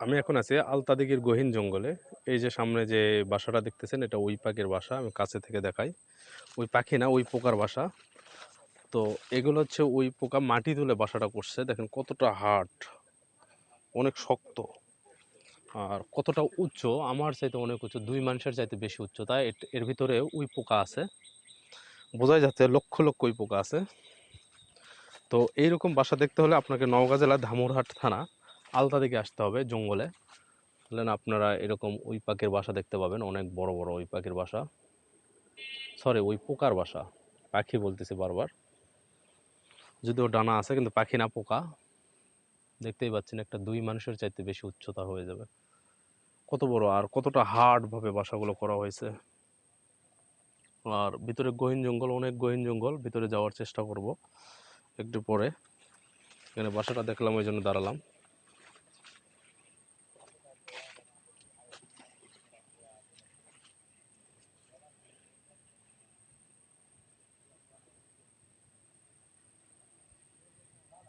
আমি এখন আছি আলতাদিঘির গহীন জঙ্গলে। এই যে সামনে যে বাসাটা দেখতেছেন, এটা ওই পাখির বাসা, আমি কাছে থেকে দেখাই। ওই পাখি না, ওই পোকার বাসা। তো এগুলো হচ্ছে ওই পোকা মাটি তুলে বাসাটা করছে। দেখেন কতটা হার্ড, অনেক শক্ত। আর কতটা উচ্চ, আমার চাইতে অনেক উচ্চ, দুই মানুষের চাইতে বেশি উচ্চতা এট- এর ভিতরে ওই পোকা আছে। বোঝাই যাচ্ছে লক্ষ লক্ষ ওই পোকা আছে। তো এইরকম বাসা দেখতে হলে আপনাকে নওগাঁ জেলা ধামুরহাট থানা আলতা দিকে আসতে হবে জঙ্গলে। তাহলে আপনারা এরকম ওই পাখির বাসা দেখতে পাবেন, অনেক বড় বড় ওই পাখির বাসা। সরি ওই পোকার বাসা, পাখি বলতেছি বারবার। যদিও ডানা আছে, কিন্তু পাখি না, পোকা। দেখতেই পাচ্ছেন একটা দুই মানুষের চাইতে বেশি উচ্চতা হয়ে যাবে। কত বড় আর কতটা হার্ড ভাবে বাসাগুলো করা হয়েছে। আর ভিতরে গহীন জঙ্গল, অনেক গহীন জঙ্গল, ভিতরে যাওয়ার চেষ্টা করব একটু পরে। এখানে বাসাটা দেখলাম, ওই জন্য দাঁড়ালাম।